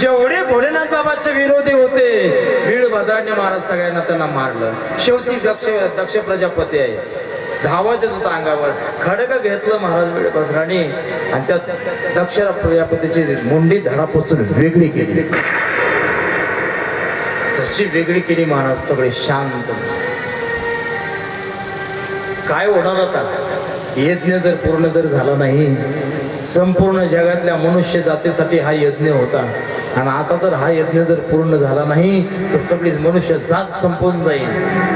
जेवढे भोलेनाथ बाबाचे विरोधी होते वीरभद्राने महाराज सगळ्यांना त्यांना मारलं. शेवटी दक्ष दक्ष प्रजापती आहे. धावत येत होता अंगावर. खडग घेतलं महाराज वीरभद्राने आणि त्या दक्ष प्रजापतीची मुंडी धडापासून वेगळी केली. जशी वेगळी केली महाराज सगळे शांत. काय होणार आता? यज्ञ जर पूर्ण जर झाला नाही संपूर्ण जगातल्या मनुष्य जातीसाठी हा यज्ञ होता. आणि आता जर हा यज्ञ जर पूर्ण झाला नाही तर सगळीच मनुष्य जात संपून जाईल.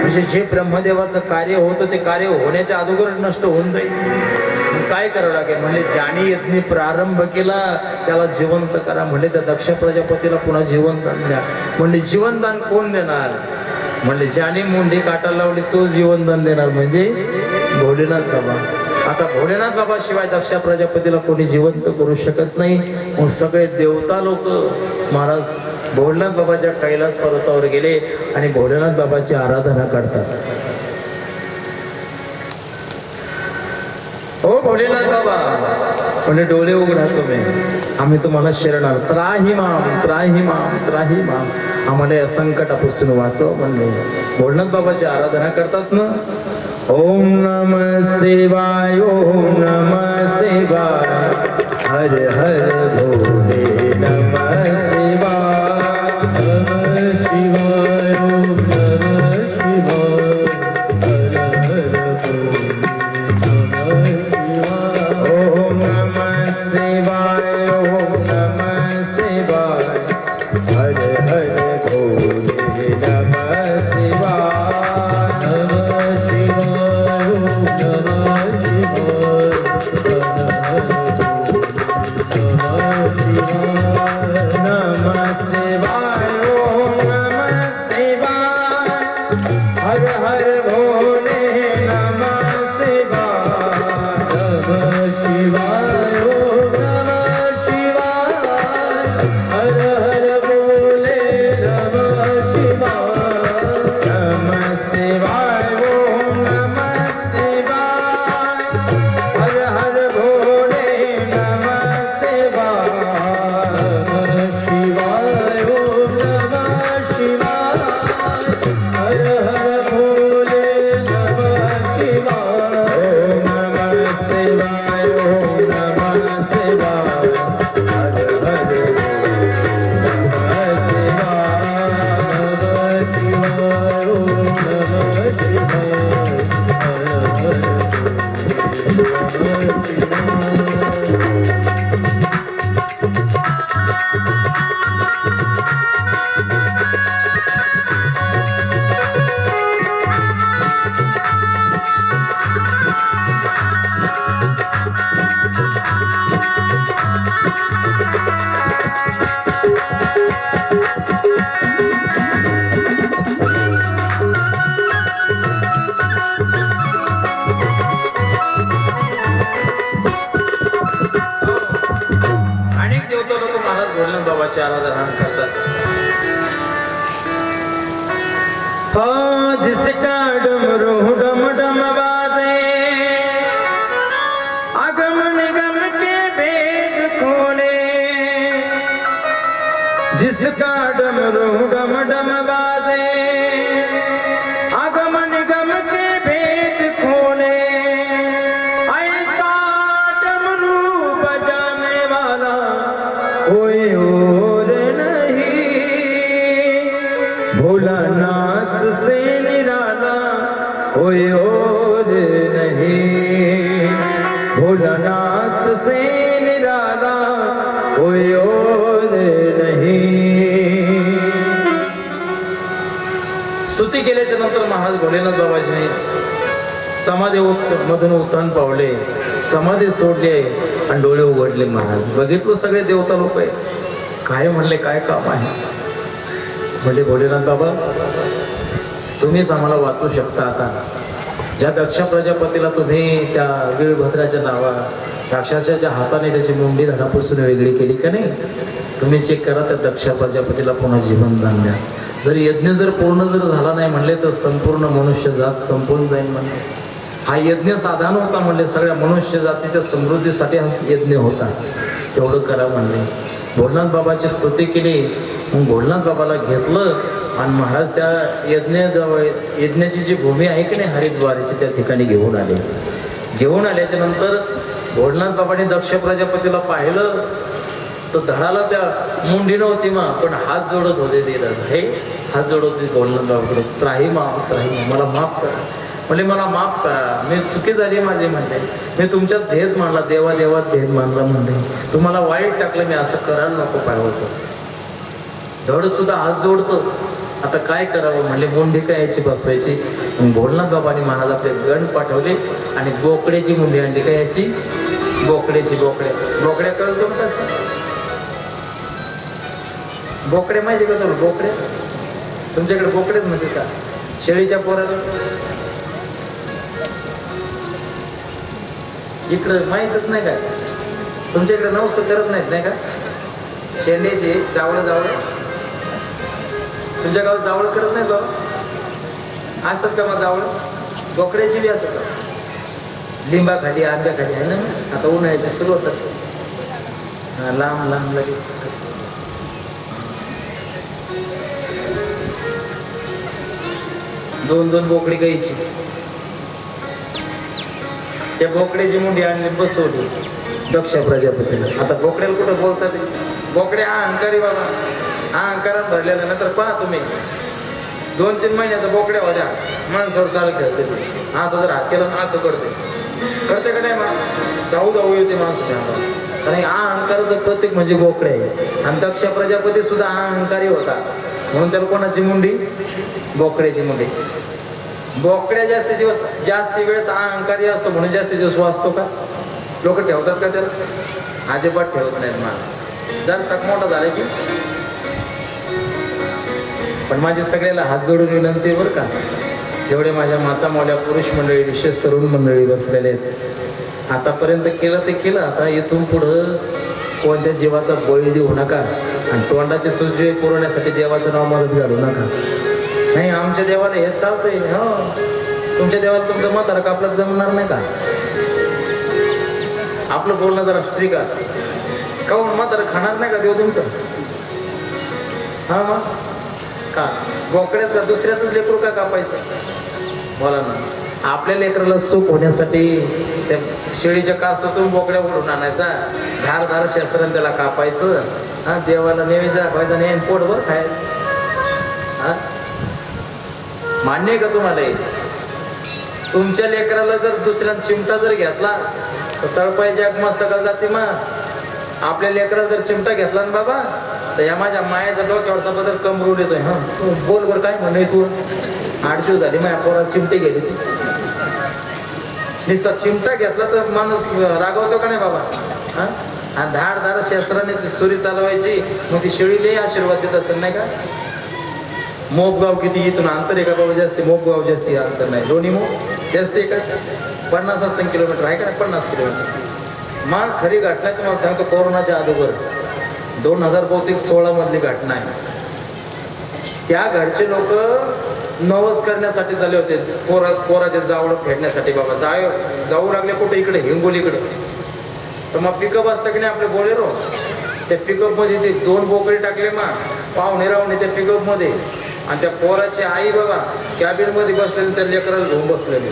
म्हणजे जे ब्रह्मदेवाचं कार्य होतं ते कार्य होण्याच्या अगोदर नष्ट होऊन जाईल. काय करावं लागेल? म्हणजे ज्याने यज्ञ प्रारंभ केला त्याला जिवंत करा. म्हणजे त्या दक्ष प्रजापतीला पुन्हा जीवनदान द्या. म्हणजे जीवनदान कोण देणार? म्हणजे ज्याने मुंडी काटा लावली तो जीवनदान देणार. म्हणजे भोलेनाथ बाबा. आता भोलेनाथ बाबा शिवाय दक्ष प्रजापतीला कोणी जिवंत करू शकत नाही. मग सगळे देवता लोक महाराज भोलेनाथ बाबाच्या कैलास पर्वतावर गेले आणि भोलेनाथ बाबाची आराधना करतात. हो भोलेनाथ बाबा म्हणजे डोळे उघडा तुम्ही. आम्ही तुम्हाला शरण त्राही माम त्राही माम त्राही माम. आम्हाला या संकटापासून वाचव म्हणले भोलेनाथ बाबाची आराधना करतात ना? ओम नम शिवाय ओम नम शिवाय हर हर जिसका डमरू डम डम बाजे। महाराज भोलेनाथ बाबाजीने समाधी उत- मधून उत्थान पावले. समाधी सोडली आहे आणि डोळे उघडले महाराज. बघितलं सगळे देवता लोक आहे. काय म्हणले काय काम आहे? म्हणजे भोलेनाथ बाबा तुम्हीच आम्हाला वाचू शकता आता. ज्या दक्ष प्रजापतीला तुम्ही त्या वीरभद्राच्या नावा राक्षसाच्या हाताने त्याची मुंडी धडापासून वेगळी केली का नाही? तुम्ही चेक करा त्या दक्ष प्रजापतीला पुन्हा जीवनदान द्या. जर यज्ञ जर पूर्ण जर झाला नाही म्हणले तर संपूर्ण मनुष्य जात संपून जाईल म्हणले. हा यज्ञ साधारण होता म्हणले सगळ्या मनुष्य जातीच्या समृद्धीसाठी हा यज्ञ होता. तेवढं करा म्हणले. भोलनाथ बाबाची स्तुती केली. मग भोलनाथ बाबाला घेतलं आणि महाराज त्या यज्ञाजवळ यज्ञाची जी भूमी आहे की नाही हरिद्वाराची त्या ठिकाणी घेऊन आले. घेऊन आल्याच्यानंतर भोलनाथ बाबाने दक्ष प्रजापतीला पाहिलं. तर धडाला त्या मुंडी नव्हती मा पण हात जोडत होते ते हे हात जोडत होते बोलणं बाबाकडे त्राही मा त्राही मला माफ करा. म्हणजे मला माफ करा. मी चुकी झाली माझी म्हणले. मी तुमच्यात भेद मानला देवा देवात भेद मानला म्हणले. तुम्हाला वाईट टाकलं मी असं करायला नको पाहिजे. होतं धड सुद्धा हात जोडतो. आता काय करावं? म्हणले मुंडी काय याची बसवायची? मग जबानी महाराज आपले गण पाठवले आणि बोकड्याची मुंडी आणली. काय याची बोकड्याची बोकड्या. बोकड्या कळतो कसं बोकडे माहिती का तुला बोकडे तुमच्याकडे बोकडेच म्हणते का? शेळीच्या पोराला इकडं माहीतच नाही का? तुमच्याकडे नवस करत नाहीत नाही का? शेंड्याचे जावळ जावळ. तुमच्या गावात जावळ करत नाही बाबा. असतात का मग जावळ? बोकड्याची बी असतात. का लिंबा खाली आंब्या खाली आहे ना? आता उन्हाळ्याची सुरू होतात लांब लांब लांब लगे दोन दोन बोकडी गायची त्या बोकड्याची मुंडी आणली बसवली. दक्ष प्रजापतीला आता बोकड्याला कुठं बोलतात बोकड्या अहंकारी बाबा. अहंकारात भरलेला नंतर पहा तुम्ही. दोन तीन महिन्याचा बोकड्या होत्या. माणसावर चाल खेळते असं जर हात केलं असं करते. करते का नाही मग? धाऊ धाऊ येते माणसं कारण आणि हा अहंकाराचं प्रतीक म्हणजे बोकडे आहे आणि दक्ष प्रजापती सुद्धा हा अहंकारी होता. म्हणून त्याला कोणाची मुंडी? बोकड्याची मुंडी. बोकड्या जास्त दिवस जास्त वेळेस अहंकारी असतो म्हणून जास्त दिवस वाचतो का? लोक ठेवतात का त्याला? अजिबात ठेवत नाहीत मला. जर सक मोठा झाला की. पण माझे सगळ्याला हात जोडून विनंती बरं का. जेवढे माझ्या माता मावल्या पुरुष मंडळी विशेष तरुण मंडळी बसलेले आहेत. आतापर्यंत केलं ते केलं आता इथून पुढं कोणत्या जीवाचा बळी देऊ नका. आणि तोंडाचे चुजे पुरवण्यासाठी देवाचं नाव मदत घालू नका. नाही आमच्या देवाला हे चालतंय. हो. तुमच्या देवाला तुमचं म्हातारा कापलं जमणार नाही का? आपलं बोलणं जरा स्ट्रिक असतं काऊन म्हातारा खाणार नाही का देव तुमचं? हा मग? का? बोकड्याचा दुसऱ्याचं लेकरू का कापायचं? बोला ना. आपल्या लेकराला सुख होण्यासाठी त्या शेळीच्या कासातून बोकड्या ओढून आणायचा. धार धार शस्त्राने त्याला कापायचं. हा देवाला नैवेद्य दाखवायचा नाही पोटभर खायचं. हा? मान्य आहे का तुम्हाला तुमच्या लेकराला जर दुसऱ्या चिमटा जर घेतला तर तळपायची एक मस्तकाला जाते मग आपल्या लेकराला जर चिमटा घेतला ना बाबा तर या माझ्या मायाचा डोक्यावरचा बदल कमरून येतोय. हा बोल बरं काय म्हणे तू आठ दिवस झाली माझ्या पोराला चिमटे गेली नुसता चिमटा घेतला तर माणूस रागवतो का नाही बाबा? हा? आणि धाड धाड शस्त्राने ती सुरी चालवायची मग ती शेळीलाही आशीर्वाद देत असेल नाही का? मोपगाव किती इथून अंतर आहे का बाबा? जास्त मोपगाव जास्ती अंतर नाही. दोन्ही मोप जास्त आहे का? पन्नास असं किलोमीटर आहे का नाही? पन्नास किलोमीटर. माळ खरी घटना आहे तुम्हाला सांगतो कोरोनाच्या अगोदर. दोन हजार बहुतेक सोळा मधली घटना आहे. त्या घरचे लोक नवस करण्यासाठी झाले होते. कोरा कोराचे जावळ फेडण्यासाठी बाबा. जाय जाऊ लागले कुठे? इकडे हिंगोलीकडे तर मग पिकअप असतं की नाही आपले बोलेरो त्या पिकअपमध्ये ते दोन बोकडे टाकले मा. पाहुणे राहुणे त्या पिकअपमध्ये आणि त्या पोराची आई बाबा कॅबिनमध्ये बसलेली त्या लेकराला घेऊन बसलेले.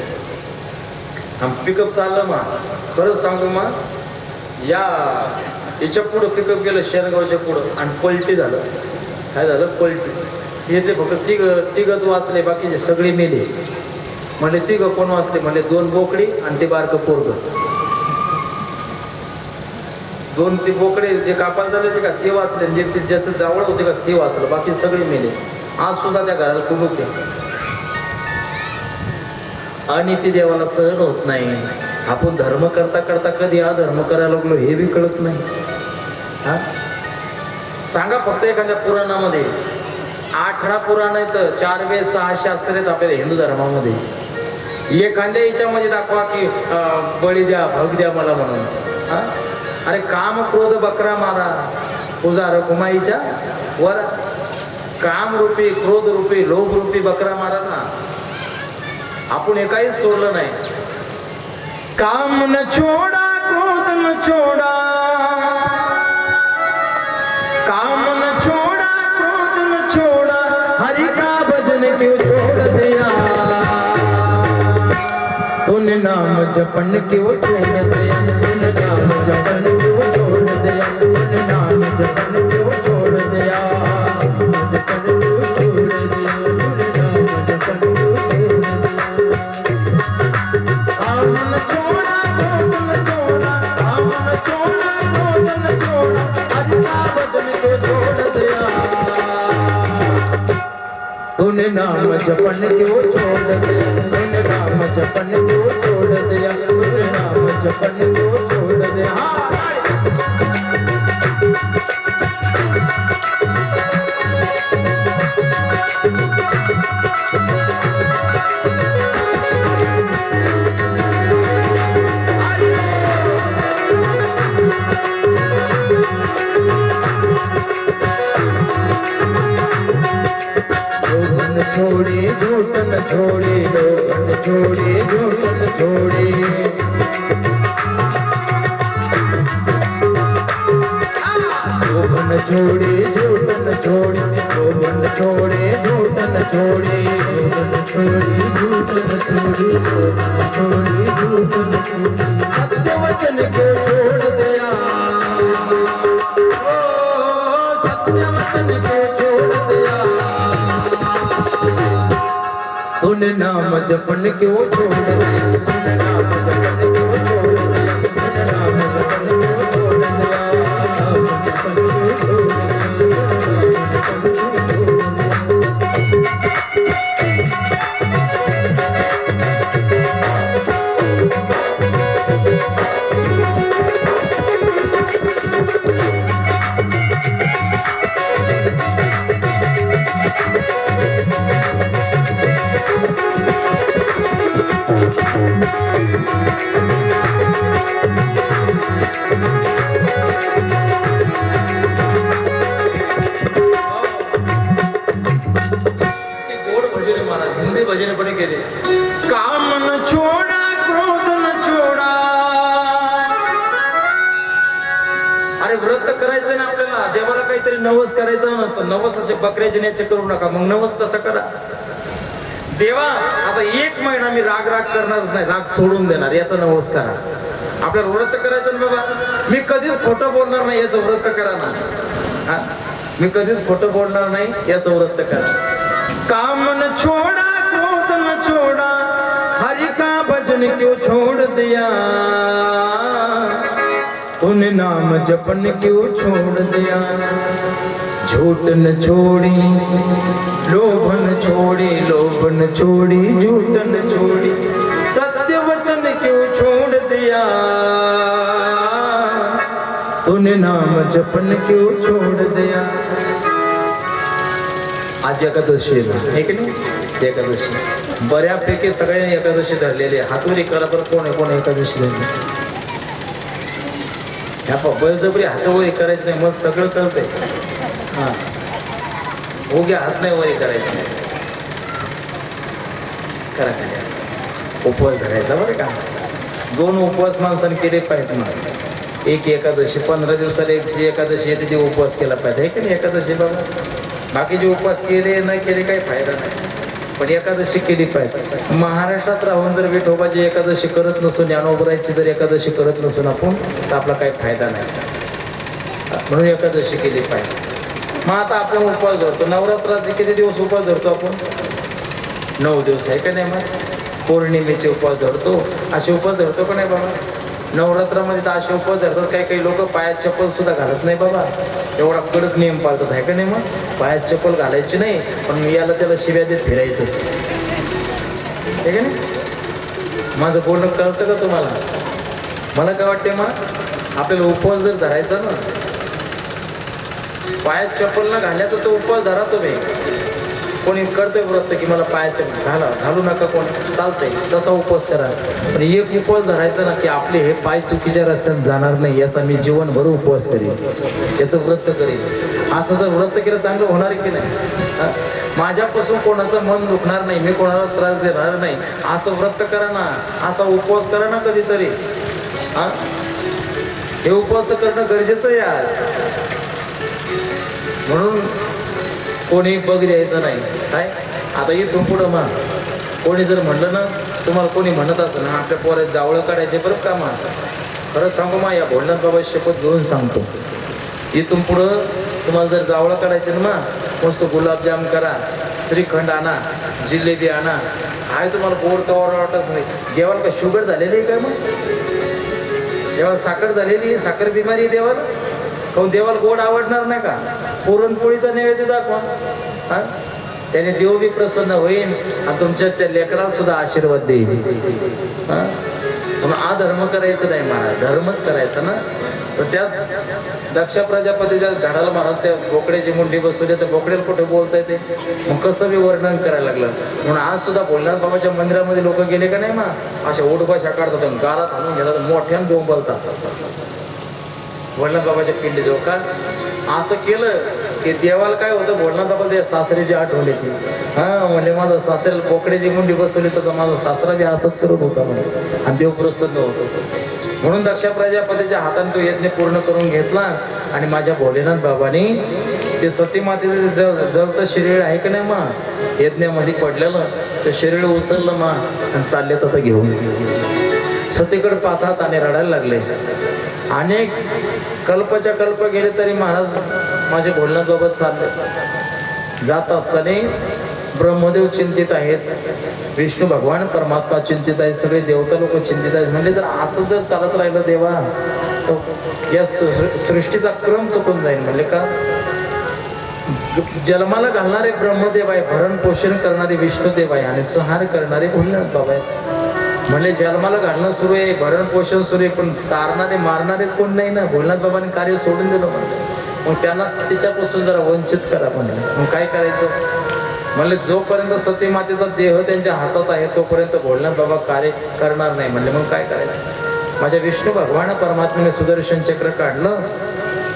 आणि पिकअप चाललं मा. खरंच सांगू मा या याच्या पुढं पिकअप गेलं शेरगावच्या पुढं. आणि पलटी झालं. काय झालं? पलटी. येते फक्त तिघ तिघच वाचले बाकीचे सगळे मेले. म्हणजे तिघ कोण वाचले? म्हणजे दोन बोकडी आणि ते बारकं पोरग. दोन ते बोकडे जे कापाल झाले होते का ते वाचले. जे ते ज्याचं जावळ होते का ते वाचलं. बाकी सगळे मेले. आज सुद्धा त्या घराला खूप होते. आणि ते देवाला सहन होत नाही. आपण धर्म करता करता कधी हा धर्म करायला लागलो हे बी कळत नाही. हा? सांगा फक्त एखाद्या पुराणामध्ये. अठरा पुराण आहेत चार वे सहा शास्त्र आहेत आपल्याला हिंदू धर्मामध्ये. एखाद्या याच्यामध्ये दाखवा की बळी द्या भग द्या मला म्हणून. अरे काम क्रोध बकरा मारा. पूजा रकुमाईच्या वर काम रूपी क्रोध रूपी लोभ रूपी बकरा मारा ना. आपण हे काहीच सोडलं नाही. काम न छोडा क्रोध न छोडा. क्यों छोड़ दिया। तूने नाम जपन क्यों छोड़ दिया। तूने नाम जपन क्यों छोड़ दिया। तूने नाम जपन क्यों छोड़ दिया। जपन क्यों छोड़ छोड़ा नाम जपन क्यों छोड़ दिया तूने नाम जपन क्यों छोड़ दिया तूने नाम जपन क्यों छोड़ दिया हाँ, लोगन छोड़े झूठन छोड़े लोगन छोड़े झूठन छोड़े लोगन छोड़े झूठन छोड़े लोगन छोड़े झूठन छोड़े लोगन छोड़े झूठन छोड़े लोगन छोड़े झूठन नाम जपन क्यों छोड़ नवस करू नका. मग नवस कसं करा. देवा आता एक महिना मी राग राग करणारच नाही. राग सोडून देणार. याचा नवस करा. आपल्याला व्रत करायचं ना बाबा? मी कधीच खोटं बोलणार नाही याचं व्रत करा ना. हा? मी कधीच खोटं बोलणार नाही याचं व्रत करा. काम न छोड़ा क्रोध न छोड़ा हरि का भजन क्यों छोड़ दिया? तूने नाम जपन क्यों छोड़ दिया? झूठ न छोड़ी लोभन छोड़ी लोभन छोड़ी झूठ न छोड़ी। सत्य वचन क्यों छोड़ दिया? तूने नाम जपन क्यों छोड़ दिया? आज एकादशी आहे आहे की नाही? एकादशी. बऱ्यापैकी सगळ्यांनी एकादशी धरलेली आहे. हातवरी करा बरं कोण आहे कोण एकादशी धरली? ह्या बळजबरी हातवरी करायचं नाही मग सगळं करतंय हां उग्या हात नाही वरी करायची करा काय उपवास धरायचा बरं का दोन उपवास माणसाने केले पाहिजे ना एक एकादशी पंधरा दिवसाला एक जी एकादशी येते ती उपवास केला पाहिजे की नाही एकादशी बाबा बाकीचे उपवास केले नाही केले काही फायदा नाही पण एकादशी केली पाहिजे महाराष्ट्रात राहून जर विठोबाची एकादशी करत नसून ज्ञानोबरायची जर एकादशी करत नसून आपण तर आपला काही फायदा नाही म्हणून एकादशी केली पाहिजे मग आता आपण उपवास धरतो. नवरात्राचे किती दिवस उपवास धरतो आपण? नऊ दिवस आहे का नाही मग? पौर्णिमेचे उपवास धरतो. असे उपवास धरतो का नाही बाबा? नवरात्रामध्ये तर असे उपवास धरतात. काही काही लोक पायात चप्पल सुद्धा घालत नाही बाबा. एवढा कडक नियम पाळतात आहे का नाही मग? पायात चप्पल घालायची नाही पण याला त्याला शिव्या देत फिरायचं. आहे का माझं बोलणं कळतं का तुम्हाला? मला काय वाटते मग? आपल्याला उपवास जर धरायचा ना पायात चप्पल न घाल्या तर तो उपवास धरा तुम्ही. कोणी करतोय व्रत की मला पायाचे घाला घालू नका कोण? चालतंय तसा उपवास करा. पण एक उपवास धरायचा ना की आपले हे पाय चुकीच्या रस्त्यात जाणार नाही याचा मी जीवनभर उपवास करेन. याचं व्रत करेन. असं जर व्रत केलं चांगलं होणार आहे की नाही? माझ्यापासून कोणाचं मन दुखणार नाही मी कोणाला त्रास देणार नाही. असं व्रत करा ना. असा उपवास करा ना कधीतरी. हा? हे उपवास करणं गरजेचं आहे आज. म्हणून कोणी बघ द्यायचं नाही. काय? आता इथून पुढं मग कोणी जर म्हणलं ना तुम्हाला कोणी म्हणत असं ना आपल्या पोरात जावळं काढायचे बरं का मग खरं सांगू मा या भोलनाथ शपथ घेऊन सांगतो. इथून पुढं तुम्हाला जर जावळं काढायचे ना मा मस्त गुलाबजाम करा श्रीखंड आणा जिलेबी आणा. आहे तुम्हाला गोड कवर वाटत नाही? देवाला का शुगर झालेली आहे काय मग देवाला साखर झालेली आहे? साखर बिमारी आहे देवाला? काहून देवाला गोड आवडणार नाही का? पुरणपोळीचा नैवेद्य दाखवा. हा? त्याने देव बी प्रसन्न होईल आणि तुमच्या त्या लेकराला सुद्धा आशीर्वाद देईल म्हणून अधर्म करायचं नाही महाराज धर्मच करायचा ना? तर त्या दक्ष प्रजापतीच्या झाडाला महाराज त्या बोकड्याची मुंडी बसवली तर बोकड्याला कुठे बोलता येते? मग कसं बी वर्णन करायला लागलं. म्हणून आज सुद्धा भोलनाथ बाबाच्या मंदिरामध्ये लोक गेले का नाही मग अशा ओढभाषा काढतात आणि गालात आणून घेतात मोठ्यानं बोंबलतात. भोलनाथ बाबाच्या पिंडी जवळ का? असं केलं की देवाला काय होतं? भोलनाथ बाबा ते सासरीची आठवण येते. हा म्हणजे माझं सासऱ्याला पोकड्याची मुंडी बसवली तर माझा सासरा बी असंच करत होता म्हणे. आणि देव प्रसन्न होतो म्हणून दक्ष प्रजापतीच्या हाताने तो यज्ञ पूर्ण करून घेतला आणि माझ्या भोलेनाथ बाबांनी ते सती मातेचं जल जलतं शरीर आहे का नाही मा? यज्ञामध्ये पडलेलं. ते शरीर उचललं मा आणि चालले तसं घेऊन सतीकडे पाहतात आणि रडायला लागले. अनेक कल्पच्या कल्प गेले तरी महाराज माझे बोलण्यासोबत चालले. जात असताना ब्रह्मदेव चिंतित आहेत विष्णू भगवान परमात्मा चिंतित आहेत सगळे देवता लोक चिंतित आहेत. म्हणजे जर असं जर चालत राहिलं देवा तर या सृ- सृष्टीचा क्रम चुकून जाईल म्हणजे का? जन्माला घालणारे ब्रह्मदेव आहे भरण पोषण करणारे विष्णुदेव आहे आणि संहार करणारे भोलेनाथ बाबा आहेत. म्हणजे जन्माला घालणं सुरू आहे भरण पोषण सुरू आहे पण तारणारे मारणारेच कोण नाही ना? भोलनाथ बाबांनी कार्य सोडून दिलं म्हणलं. मग त्यांना तिच्यापासून जरा वंचित करा म्हणलं मग काय करायचं? म्हणले जोपर्यंत सती मातेचा देह त्यांच्या हातात आहे तोपर्यंत भोलनाथ बाबा कार्य करणार नाही म्हणले. मग काय करायचं? माझ्या विष्णू भगवान परमात्म्याने सुदर्शन चक्र काढलं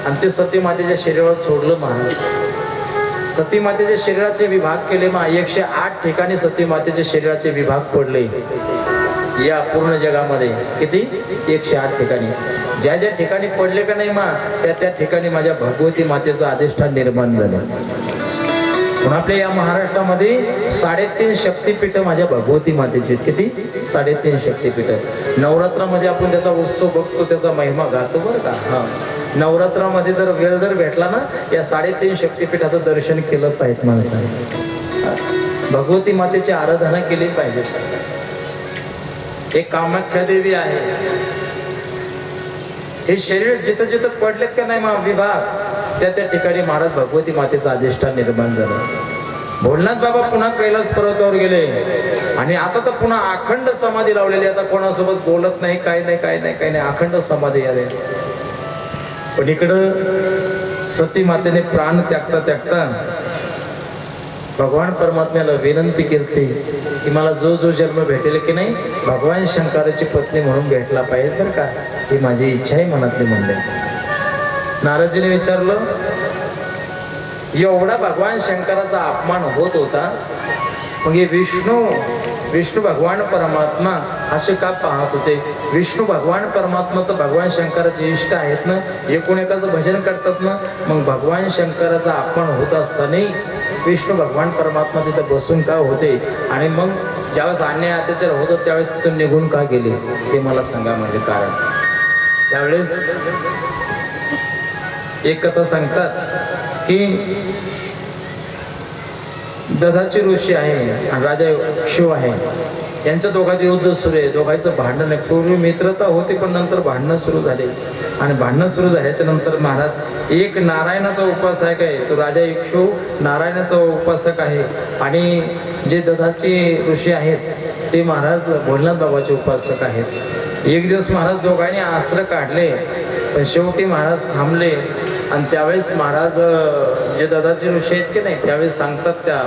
आणि ते सती मातेच्या शरीरावर सोडलं महाराज सती मातेच्या शरीराचे विभाग केले मा एकशे आठ ठिकाणी सती मातेच्या शरीराचे विभाग पडले या पूर्ण जगामध्ये किती? एकशे आठ ठिकाणी. ज्या ज्या ठिकाणी पडले का नाही मा त्या त्या ठिकाणी माझ्या भगवती मातेचं अधिष्ठान निर्माण झालं. म्हणून आपल्या या महाराष्ट्रामध्ये साडेतीन शक्तीपीठ माझ्या भगवती मातेची किती? साडेतीन शक्तीपीठ. नवरात्रामध्ये आपण त्याचा उत्सव बघतो त्याचा महिमा गातो बरं का? हा. नवरात्रामध्ये जर वेळ जर भेटला ना या साडेतीन शक्तीपीठाचं दर्शन केलं पाहिजे माणसाने. भगवती मातेची आराधना केली पाहिजे. हे कामाख्या देवी आहे. हे शरीर जिथं जिथं पडलेत का नाही मा- विभाग त्या त्या ठिकाणी महाराज भगवती मातेचा अधिष्ठान निर्माण झालं. भोलनाथ बाबा पुन्हा कैलास पर्वतावर गेले. आणि आता तर पुन्हा अखंड समाधी लावलेली आता कोणासोबत बोलत नाही काय नाही काय नाही काय नाही. अखंड समाधी आले पण इकडं सती मातेने प्राण त्यागता त्यागता भगवान परमात्म्याला विनंती केली की मला जो जो जन्म भेटेल की नाही भगवान शंकराची पत्नी म्हणून भेटला पाहिजे तर का? ही माझी इच्छा आहे मनातली म्हणले. नारदजीने विचारलं एवढा भगवान शंकराचा अपमान होत होता? मग हे विष्णू विष्णू भगवान परमात्मा असे का पाहत होते? विष्णू भगवान परमात्मा तर भगवान शंकराचे इष्ट आहेत ना? एकूण एकाचं भजन करतात ना? मग भगवान शंकराचा अपमान होत असताना विष्णू भगवान परमात्मा तिथं बसून का होते? आणि मग ज्यावेळेस अन्याय अत्याचार होत त्यावेळेस तिथून निघून का गेले? ते मला सांगा म्हणजे कारण. त्यावेळेस एक कथा सांगतात की दधाची ऋषी आहे आणि राजा शिव आहे. यांचं दोघांचं युद्ध सुरू आहे. दोघांचं भांडण आहे. पूर्वी मित्रता होती पण नंतर भांडणं सुरू झाले. आणि भांडणं सुरू झाल्याच्यानंतर महाराज एक नारायणाचा उपासक आहे. तो राजा इक्षू नारायणाचा उपासक आहे. आणि जे दधाचे ऋषी आहेत ते महाराज भोलनाथ बाबाचे उपासक आहेत. एक दिवस महाराज दोघांनी अस्त्र काढले. पण शेवटी महाराज थांबले. आणि त्यावेळेस महाराज जे दादाचे ऋषी आहेत की नाही त्यावेळेस सांगतात त्या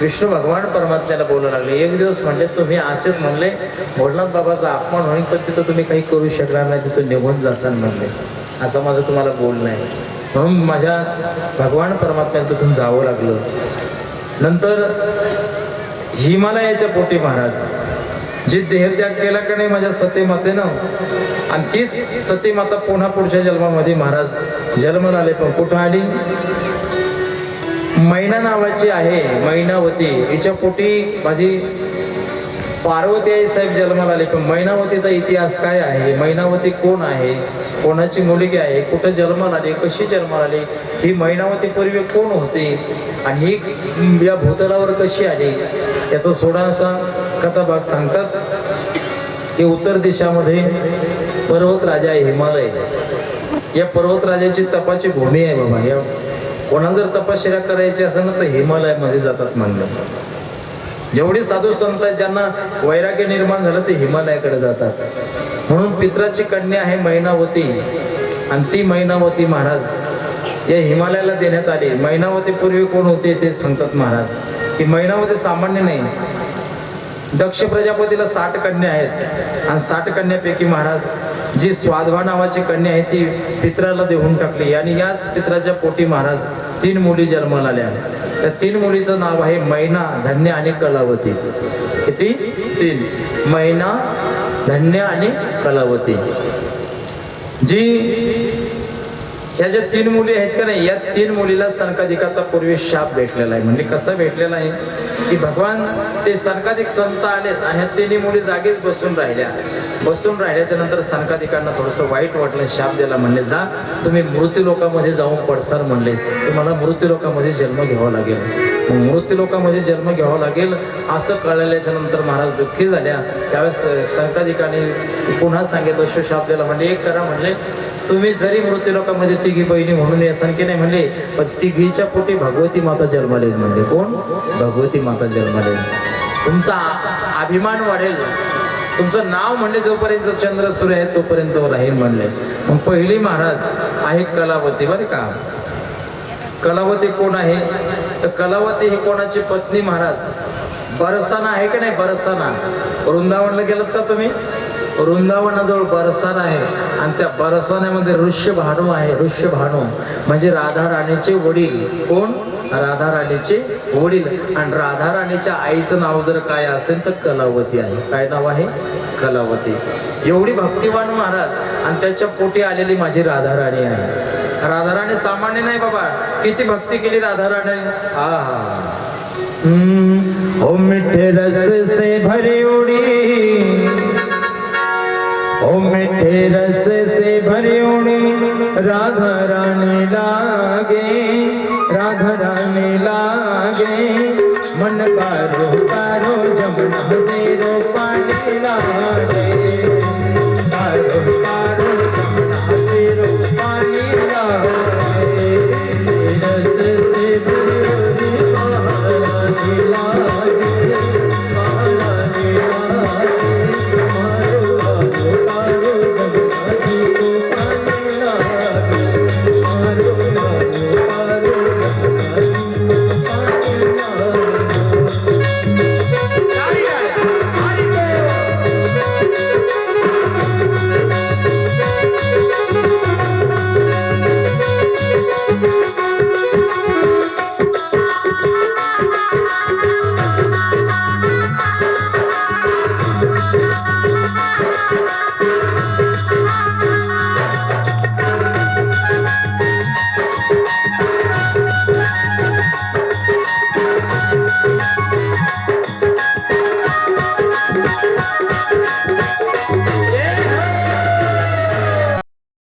विष्णू भगवान परमात्म्याला बोलू लागले. एक दिवस म्हणले तुम्ही असेच म्हणले भोलनाथ बाबाचा अपमान होईल तर तिथं तुम्ही काही करू शकणार नाही तिथं निघून जासाल म्हणले. असं माझं तुम्हाला बोलणं आहे. म्हणून माझ्या भगवान परमात्म्याला तिथून जावं लागलं. नंतर हिमालयाच्या पोटी महाराज जी देहत्याग केला का नाही माझ्या सतीमातेनं? आणि तीच सतीमाता पुन्हा पुढच्या जन्मामध्ये महाराज जन्माला आले. पण कुठं आली? मैना नावाची आहे मैनावती. हिच्या पोटी माझी पार्वती आई साहेब जन्माला आले. पण मैनावतीचा इतिहास काय आहे? मैनावती कोण आहे? कोणाची मुलगी आहे? कुठं जन्माला आली? कशी जन्माला आली? ही मैनावती पूर्वी कोण होती? आणि ही या भूतलावर कशी आली? याचा सोडा असा कथाभाग सांगतात की उत्तर दिशामध्ये पर्वतराजा आहे हिमालय या पर्वतराजाची तपाची भूमी आहे बाबा. या कोणाला जर तपश्चर्या करायची असेल ना तर हिमालयामध्ये जातात मानलं. जेवढे साधू संत आहेत ज्यांना वैराग्य निर्माण झालं ते हिमालयाकडे जातात. म्हणून पित्राची कन्या आहे मैनावती. आणि ती मैनावती महाराज या हिमालयाला देण्यात आली. मैनावती पूर्वी कोण होते ते सांगतात महाराज. की मैनावती सामान्य नाही. दक्ष प्रजापतीला साठ कन्या आहेत. आणि साठ कन्यापैकी महाराज जी स्वाधवा नावाची कन्या आहे ती पित्राला देऊन टाकली. आणि याच पित्राच्या पोटी महाराज तीन मुली जन्माला आल्या. त्या तीन मुलीचं नाव आहे मैना धन्य आणि कलावती. किती? तीन. मैना धन्य आणि कलावती. जी ह्या ज्या तीन मुली आहेत का नाही या तीन मुलीला सनकाधिकाचा पूर्वी शाप भेटलेला आहे. म्हणजे कसा भेटलेला आहे? की भगवान ते सनकाधिक संत आलेत आणि ह्या तिन्ही मुली जागेच बसून राहिल्या. बसून राहिल्याच्या नंतर सनकाधिकांना थोडंसं वाईट वाटलं शाप दिला म्हणले जा तुम्ही मृत्यू लोकामध्ये जाऊन पडसाल म्हणले. तुम्हाला मृत्यू लोकामध्ये जन्म घ्यावा लागेल. मृत्यूलोकामध्ये मृत्यू लोकामध्ये जन्म घ्यावा लागेल असं कळल्याच्या नंतर महाराज दुःखी झाल्या. त्यावेळेस संकाधिकाने पुन्हा सांगितलं शाप दिला. म्हणजे एक करा म्हणले. तुम्ही जरी मृत्यू लोकांमध्ये तिघी बहिणी म्हणून या संख्ये नाही म्हणले पण तिघीच्या पोटी भगवती माता जन्माले म्हणले. कोण? भगवती माता जन्माले तुमचा आ- अभिमान वाढेल. तुमचं नाव म्हणले जोपर्यंत चंद्र सूर्य आहे तोपर्यंत राहील म्हणले. मग पहिली महाराज आहे कलावती बरं का? कलावती कोण आहे? तर कलावती ही कोणाची पत्नी महाराज? बरसाना आहे का नाही? बरसाना. वृंदावनला गेलात का तुम्ही? वृंदावनाजवळ बरसाना आहे आणि त्या बरसाण्यामध्ये ऋष्य भानू आहे. ऋष्य भानू. म्हणजे राधा राणीचे वडील. कोण? राधा राणीचे वडील. आणि राधा राणीच्या आईचं नाव जर काय असेल तर कलावती आहे. काय नाव आहे? कलावती. एवढी भक्तिवान महाराज आणि त्याच्या पोटी आलेली माझी राधा राणी आहे. राधा राणी सामान्य नाही बाबा. किती भक्ती केली राधा राणी. हा हा. हम्म, मिठे रस से भरे